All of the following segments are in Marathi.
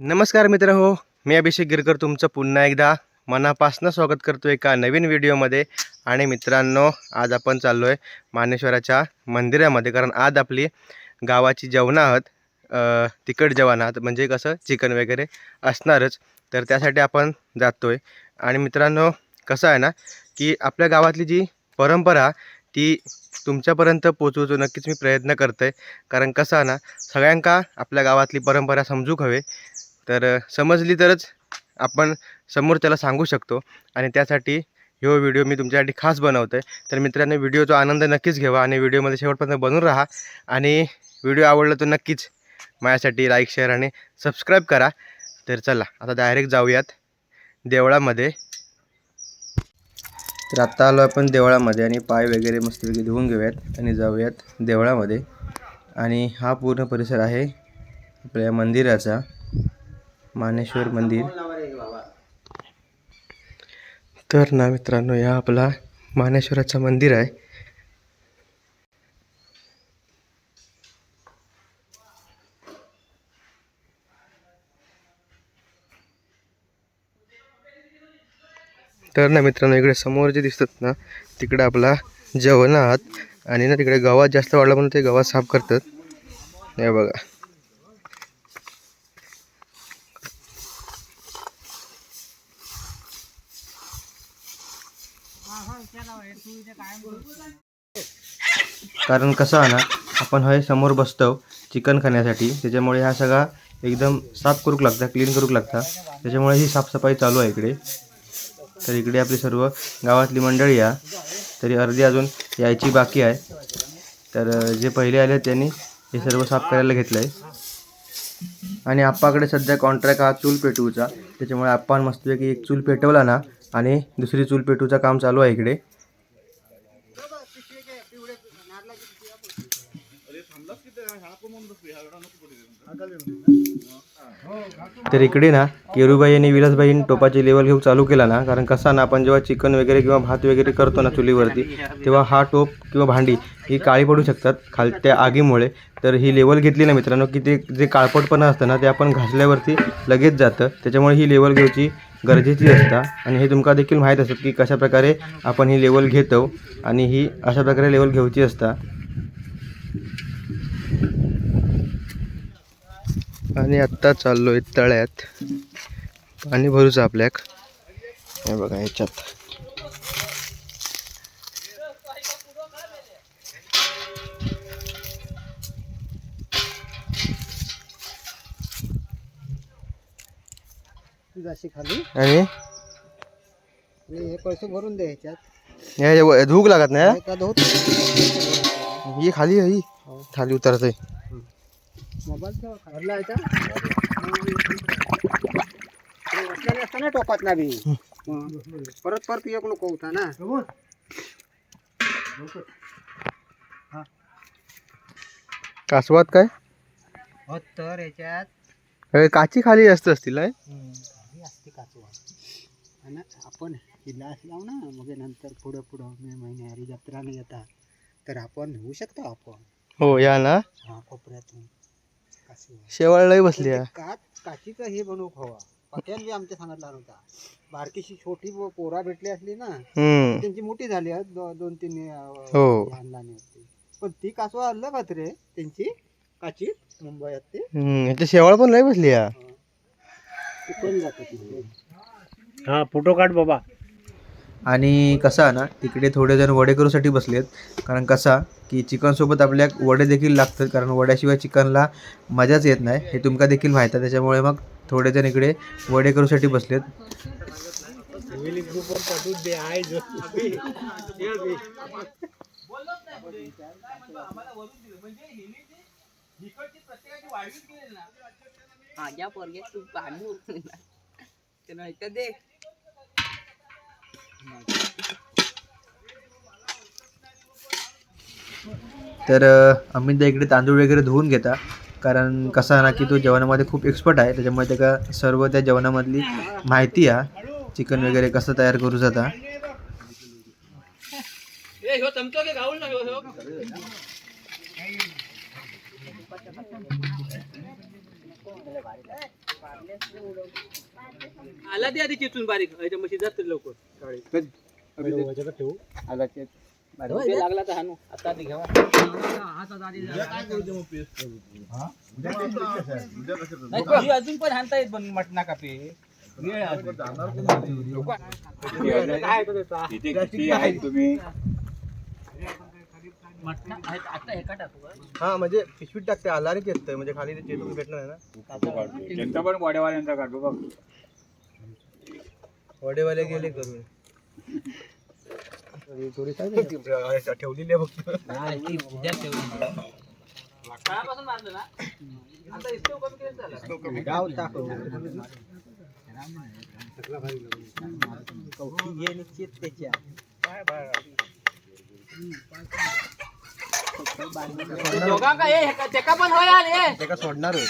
नमस्कार मित्र हो मी अभिषेक गिरकर तुमचं पुन्हा एकदा मनापासनं स्वागत करतो एका नवीन व्हिडिओमध्ये. आणि मित्रांनो आज आपण चाललो आहे मानेश्वराच्या मंदिरामध्ये. कारण आज आपली गावाची जेवणाहत आहात तिखट आहात. म्हणजे कसं चिकन वगैरे असणारच. तर त्यासाठी आपण जातो आहे आणि मित्रांनो कसं आहे ना की आपल्या गावातली जी परंपरा ती तुमच्यापर्यंत पोचवतो नक्कीच मी प्रयत्न करतो आहे कारण कसं आहे ना सगळ्यांका आपल्या गावातली परंपरा समजूक हवे. तर समजली तरच आपण समोर त्याला सांगू शकतो. आणि त्यासाठी ह्यो व्हिडिओ मी तुमच्यासाठी खास बनवतो आहे तर मित्रांनो व्हिडिओचा आनंद नक्कीच घ्यावा आणि व्हिडिओमध्ये शेवटपर्यंत बनून राहा. आणि व्हिडिओ आवडला तर नक्कीच माझ्यासाठी लाईक शेअर आणि सबस्क्राईब करा. तर चला आता डायरेक्ट जाऊयात देवळामध्ये. तर आत्ता आलो आपण देवळामध्ये आणि पाय वगैरे मस्तपैकी धुवून घेऊयात आणि जाऊयात देवळामध्ये. आणि हा पूर्ण परिसर आहे आपल्या मंदिराचा. मानेश्वर मंदिर. तर ना मित्रांनो या आपला मानेश्वराचं मंदिर आहे. तर ना मित्रांनो इकडे समोर जे दिसतात ना तिकडे आपला जेवण आहात. आणि ना तिकडे गव्हात जास्त वाढला म्हणून ते गवा साफ करतात. हे बघा. कारण कसं आहे ना आपण हे समोर बसतो चिकन खाण्यासाठी. त्याच्यामुळे हा सगळा एकदम साफ करूक लागता क्लीन करूक लागता. त्याच्यामुळे ही साफसफाई चालू आहे इकडे. तर इकडे आपली सर्व गावातली मंडळी या. तरी अर्धी अजून यायची बाकी आहे. तर जे पहिले आले त्यांनी हे सर्व साफ करायला घेतलं आहे आणि आप्पाकडे सध्या कॉन्ट्रॅक्ट हा चूल पेटवूचा. त्याच्यामुळे आप्पान मस्तपैकी एक चूल पेटवला ना आणि दुसरी चूल पेटूचा काम चालू आहे इकडे. तर इकडे ना केरूबाई आणि विलासबाई टोपाची लेवल घेऊन चालू केला ना कारण कसा ना आपण जेव्हा चिकन वगैरे किंवा भात वगैरे करतो ना चुलीवरती तेव्हा हा टोप किंवा भांडी ही काळी पडू शकतात खाल त्या आगीमुळे. तर ही लेवल घेतली ना मित्रांनो की ते जे काळपटपणा असतं ना ते आपण घासल्यावरती लगेच जातं. त्याच्यामुळे ही लेवल घ्यायची गरजेची असता. आणि हे तुमका देखील माहीत असतं की कशा प्रकारे आपण ही लेवल घेतो आणि ही अशा प्रकारे लेवल घेऊची असता. आणि आत्ता चाललो आहे तळ्यात पाणी भरूचं आपल्याक हे बघा ह्याच्यात जाशी खाली आणि आणि हे पैसे भरून दे ह्याच्यात हे व- धूक लागत नाही एका दोन हा? ही खाली आहे ही खाली उतरते मोबाईल असतं ना टोपात ना बी परत परत एक नको होता ना. कासवात काय? हो तर ह्याच्यात हे काची खाली जास्त असतील नाही? ही असते काचवा आणि आपण किल्ला असला ना मग नंतर पुढं पुढं मे महिन्यारी जत्राने येतात तर आपण होऊ शकतो आपण. हो या ना. हा कोपऱ्यातून. शेवाळ लई बसली आहे. काच काचीचं हे बनवू हवा पट्यान बी आमच्या सांगितला नव्हता बारकीशी छोटी पो- पोरा भेटली असली ना हम्म. त्यांची मोठी झाली आहेत दो- दोन तीन अं, हो. लहान लहान होती पण ती कासवा अलग आहेत रे त्यांची काची मुंबईत ते. हम्म शेवाळ पण लई बसली आहे. हा फोटो काढ बाबा. आणि कसा आहे ना तिकडे थोडे जण वडे करूसाठी बसलेत कारण कसा की चिकनसोबत आपल्या वडे देखील लागतात कारण वड्याशिवाय चिकनला मजाच येत नाही. हे तुमका देखील माहीत आहे त्याच्यामुळे मग थोडे जण इकडे वडे करूसाठी बसले आहेत. आहे माझ्या तू पाणी उचलला. दे. तर अ, अमितदा इकडे तांदूळ वगैरे धुवून घेता. कारण कसं आहे ना की तो जेवणामध्ये खूप एक्सपर्ट आहे. त्याच्यामुळे त्याला सर्व त्या जेवणामधली माहिती आहे. चिकन वगैरे कसं तयार करू जाता. आला ती आधी चिचून बारीक. ह्याच्या म्हशी जास्त लवकर. ते. लागला तर हाणू. आता आधी घ्यावा नाही, ही अजून पण हाणता येत पण मटणा कापे हे? हां? म्हणजे पिशवीत टाकते. आलारीच येतं म्हणजे खाली ते चेतून भेटणार आहे ना. पण वाड्यावाल्यांचा काढतो बघ. वडेवाले गेले करून. ठेवलेली आहे फक्त. काळापासून मारलं ना? आता इस्टेव कमी केलं झालं. गाव टाकू. दोघांका हे त्याका पण होय आले सोडणार होय.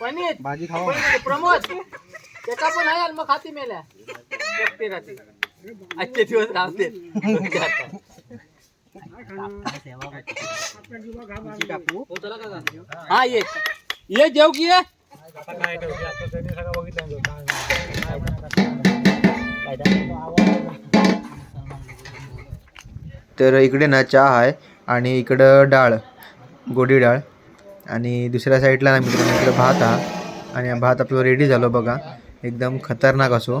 पनीर. भाजी खावा. पनीर, प्रमोद. त्याका पण आहे मग खाती मेल्या. एकटे राहते. आजचे दिवस राहते. हा ये. ये जेव की तर इकडे ना चहा आहे आणि इकडं डाळ गोडी डाळ. आणि दुसऱ्या साईडला ना मित्रांनो इकडं भात हा आणि भात आपला रेडी झालो बघा. एकदम खतरनाक असो.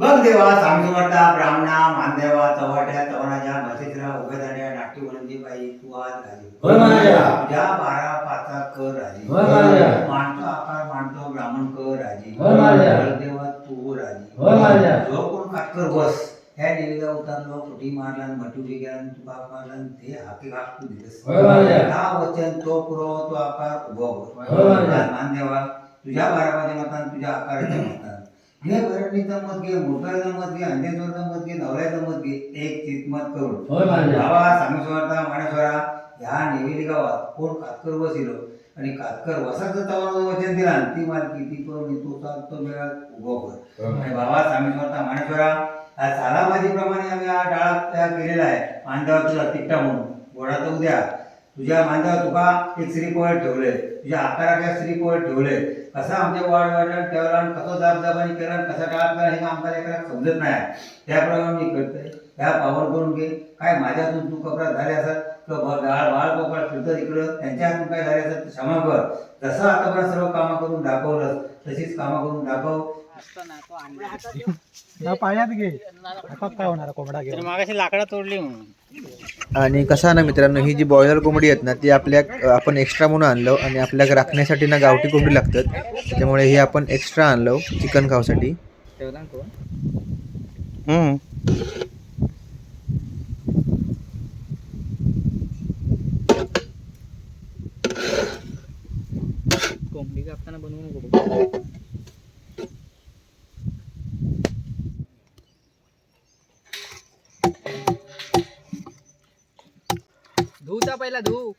बघ देवा सांगतो वाटता ब्राह्मणा मानदेवा चव्हाट्या चव्हाणाच्या भसेसरा उभेदाड्या नाट्य वळंदी बाई तू आज घाली तुझ्या बारा पाचा कर राजी. मांडतो आकार मांडतो ब्राह्मण कर राजी. देवा तू राजी. जो कोण काटकर बस ह्या देवीला उतारलो कुठी मारला मटुरी गेला आणि तू बाप मारला ते हाके तू दिलंस हा वचन तो पुरो तो आकार उभो मानदेवा तुझ्या बारामध्ये मतान तुझ्या आकाराच्या मतान घे भरणीचं मत घे मोठ्याचं मत घे अंधेश्वरचं मत घे नवऱ्याचं मत घे एक चित मत करून. बाबा सांगेश्वरता माणेश्वरा ह्या नेवेली गावात कोण कातकर बसिलो आणि कातकर वसाचं तवानं वचन दिला आणि ती मालकी ती करून तू तो मेळा उभो कर आणि बाबा सांगेश्वरता माणेश्वरा हा सालाबाजीप्रमाणे आम्ही हा डाळ तयार केलेला आहे. तुला तिकटा म्हणून. गोडा तर उद्या. तुझ्या मांडवावर तुका एक श्रीपोळ ठेवले. तुझ्या आकाराच्या श्रीपोळ ठेवले. कसा आमचे वाढ वाढला ठेवला आणि कसं दाबदाबाने केला आणि कसा डाळ हे आमच्या लेकराला समजत नाही. त्याप्रमाणे मी करतोय. ह्या पावर करून घे. काय माझ्यातून तू कपडा झाले असत किंवा गाळ बाळ कपडा फिरतं इकडं त्यांच्या हातून काय झाले असत क्षमा कर. जसं आतापर्यंत सर्व कामं करून दाखवलं तशीच कामं करून दाखव. असताना तो आणला पाण्यात घे. आता काय होणार कोंबडा घे मागाशी लाकडा तोडली म्हणून. आणि कसं आहे ना मित्रांनो ही जी बॉयलर कोंबडी आहेत ना ती आपल्या आपण एक्स्ट्रा म्हणून आणलो आणि आपल्या राखण्यासाठी ना गावठी कोंबडी लागतात. त्यामुळे ही आपण एक्स्ट्रा आणलो चिकन खावसाठी ठेवला तो कोंबडी कापताना बनवू नको धुचा पहिला धू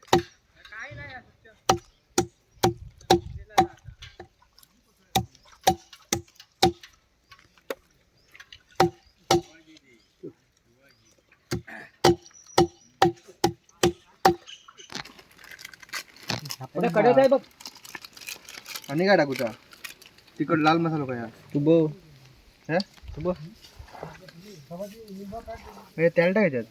कडत आहे बघ. आणि काय टाकूचा तिकड लाल मसाला काय तू बघ. हे? तेल टाकायच्यात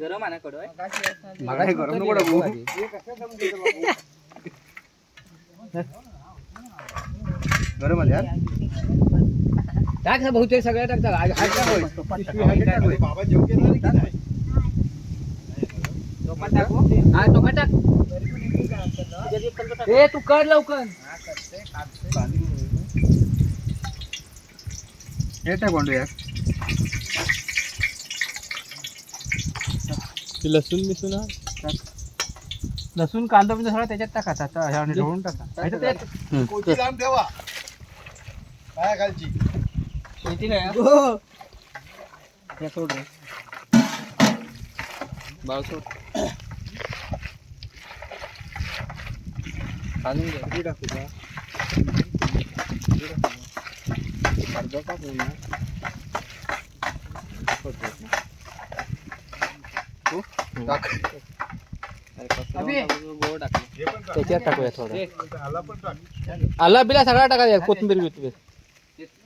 गरम आहे ना कडोय मला हे गरम नको टाकू. गरम आहे यार टाक ना बहुतेक सगळ्या टाकतात हा- हा टाक. हा तो टाक. ए तू कर लवकर. हे टाक कोंडू यार. लसूण बिसून लसूण कांदा म्हणजे सगळं त्याच्यात टाकायचा आता. ह्या ढवळून टाका नाही तर ते- येते काय हो. हे सोड रे बाळ सोड घालून घे किती टाकू का अर्धा टाक ना अभि. गोड टाकलं त्याच्यात टाकूया थोडं आला बिला सगळा टाकायचा कोथिंबीर बिथिंबीर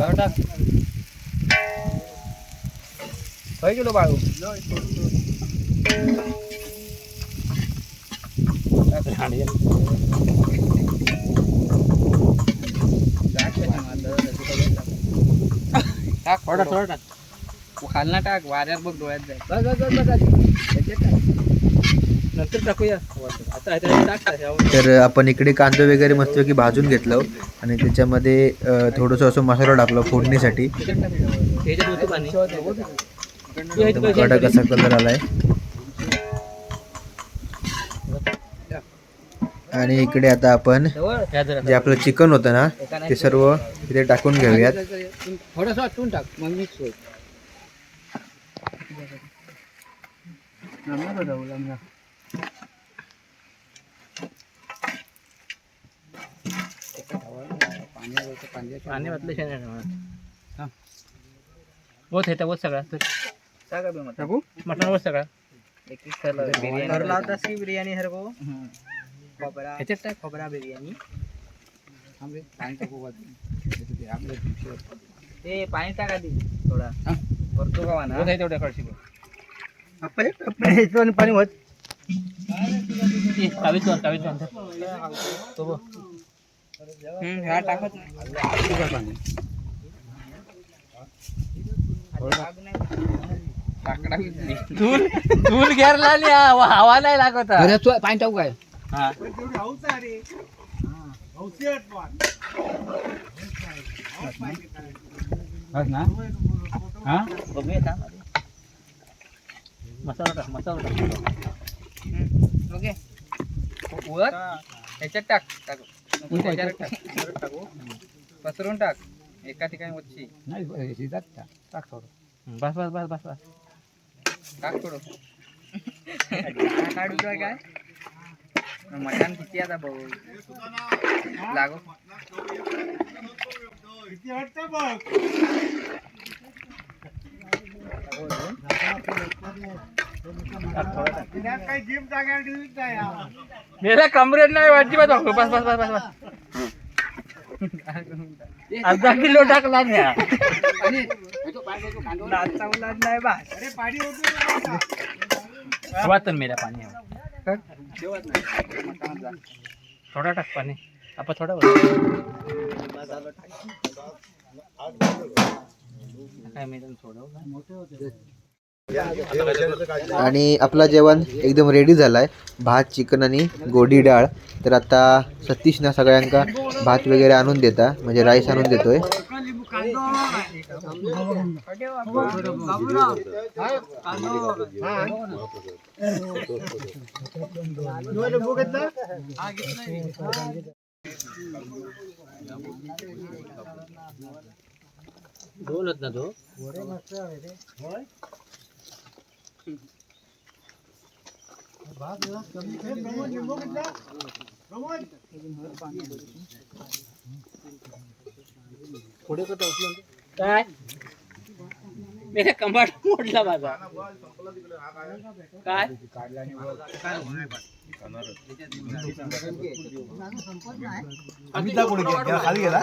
બટા થઈ ગયું બાળું ખાલના ટાક વાર્યા બગ ડોયા જાય. બસ બસ બસ બસ. नंतर टाकूया. आता. तर आपण इकडे कांदा वगैरे मस्तपैकी भाजून घेतलं आणि त्याच्यामध्ये थोडंसं असं मसाला टाकला फोडणीसाठी. कडक असा कलर आलाय? आणि इकडे आता आपण जे आपलं चिकन होतं ना ते सर्व इथे टाकून घेऊयात. थोडंसं वाटून टाक मग मिक्स होईल. पाणी वाटलं शेण होत हे. होत सगळा. टाकू मटण होत सगळा. बिर्याणी. लावतास की बिर्याणी हर को ह्याच्यात टाक खोबरा बिर्याणी. ए पाणी टाका ती. थोडा. करतो का होत आहे तेवढ्या कळशी पाणी. होत. कावीच वन तो बघ. ह्या टाकत नाही चूल चूल घेरला आणि हवा हवा नाही लागत. अरे तू पाणी टाकू काय? हा. ना. हा? बघूया. मसाला टाक मसाला टाक. ओके वर ह्याच्यात टाक टाक. त्याच्यावर टाक? टाकू? पसरून टाक. एका ठिकाणी वच्ची टाक. थोडं. बस बस बस बस बस. टाक थोडं. काढू काय? मटण किती आता भाऊ? लागो. मेला कमरेत नाही अजिबात बस बस बस बस बस. अर्धा किलो टाकला न्या नाचचा उलाद नाही बा हवा तर मेरा पाणी. थोडा टाक पाणी. आपण थोडा काय मेडम थोडं? आणि आपला जेवण एकदम रेडी झाला आहे भात चिकन आणि गोडी डाळ. तर आता सतीश ना सगळ्यांका भात वगैरे आणून देता. म्हणजे राईस आणून देतोय. दोनच ना तो. पुढे कसं उचलून काय? मेरे कंबाट मोडला माझा. काय? खाली गेला?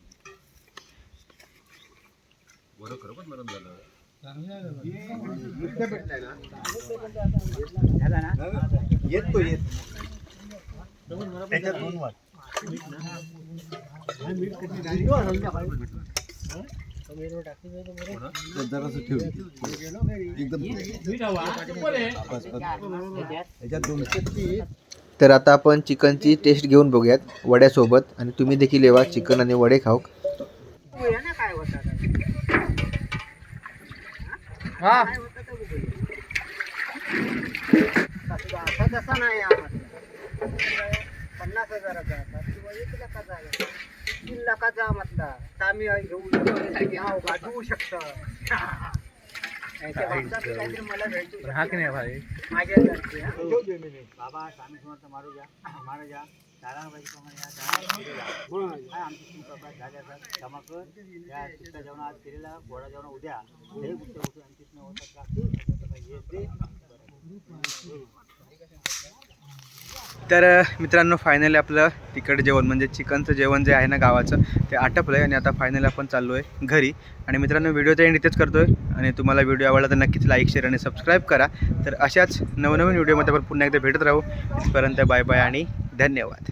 येत तो येत. तर आता आपण चिकनची टेस्ट घेऊन बघूयात वड्यासोबत. आणि तुम्ही देखील येवा चिकन आणि वडे खाऊ काय होतात हा तसा नाही हा म्हटलं. पन्नास हजाराचा असा किंवा एक लाखाचा आहे. तीन लाखाचा म्हटला तर आम्ही घेऊ शकतो बी काहीतरी मला भेटू शकतो. माझ्यासारखी, हा. बाबा स्वामी समर्थ मारू द्या. मारू द्या. दादाबाईप्रमाणे या दादा पुढे जा. काय आमची चूक अपराध झाल्या तर क्षमा कर या तिथं जेवण आज केलेला गोडा जेवण उद्या. हे गोष्ट तिथनं होतात का? हे दे तर मित्रांनो फायनली आपलं तिकडे जेवण म्हणजे चिकनचं जेवण जे आहे ना गावाचं ते आटपलं आहे आणि आता फायनली आपण चाललो आहे घरी. आणि मित्रांनो व्हिडिओ एंड इथेच करतो आहे आणि तुम्हाला व्हिडिओ आवडला तर नक्कीच लाईक शेअर आणि सबस्क्राईब करा. तर अशाच नवनवीन व्हिडिओमध्ये आपण पुन्हा एकदा भेटत राहू. इथपर्यंत बाय बाय आणि धन्यवाद.